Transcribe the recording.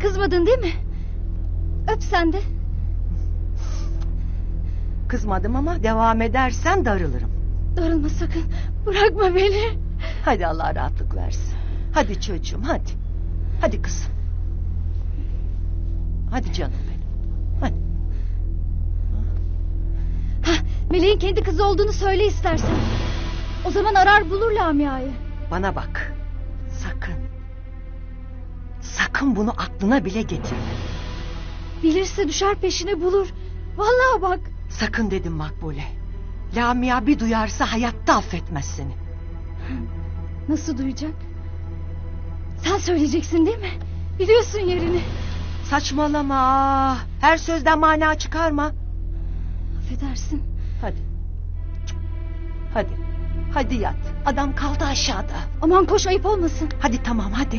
Kızmadın değil mi? Öp sen de. Kızmadım ama devam edersen darılırım. Darılma sakın. Bırakma beni. Hadi Allah rahatlık versin. Hadi çocuğum hadi. Hadi kızım. Hadi canım benim. Hadi. Hah, Meleğin kendi kızı olduğunu söyle istersen. O zaman arar bulur Lamia'yı. Bana bak. Sakın bunu aklına bile getirme. Bilirse düşer peşine bulur. Vallahi bak. Sakın dedim Makbule. Lamia bir duyarsa hayatta affetmez seni. Nasıl duyacak? Sen söyleyeceksin değil mi? Biliyorsun yerini. Saçmalama. Her sözden mana çıkarma. Affedersin. Hadi. Hadi. Hadi yat. Adam kaldı aşağıda. Aman koş ayıp olmasın. Hadi tamam hadi.